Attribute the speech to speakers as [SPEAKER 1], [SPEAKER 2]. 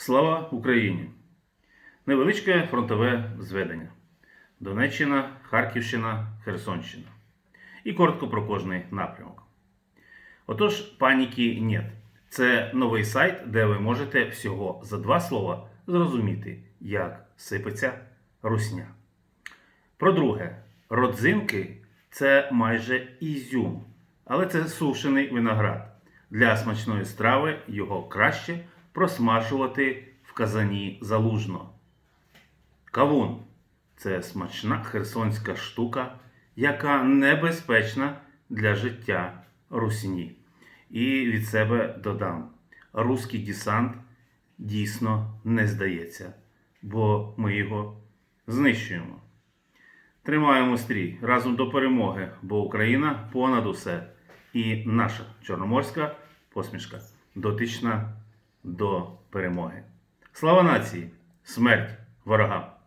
[SPEAKER 1] Слава Україні! Невеличке фронтове зведення. Донеччина, Харківщина, Херсонщина. І коротко про кожний напрямок. Отож, паніки нет. Це новий сайт, де ви можете всього за два слова зрозуміти, як сипеться русня. Про друге, родзинки це майже ізюм, але це сушений виноград. Для смачної страви його краще просмажувати в казані залужно. Кавун це смачна херсонська штука, яка небезпечна для життя русні. І від себе додам: руський десант дійсно не здається, бо ми його знищуємо. Тримаємо стрій разом до перемоги, бо Україна понад усе. І наша чорноморська посмішка дотична до перемоги. Слава нації! Смерть ворогам!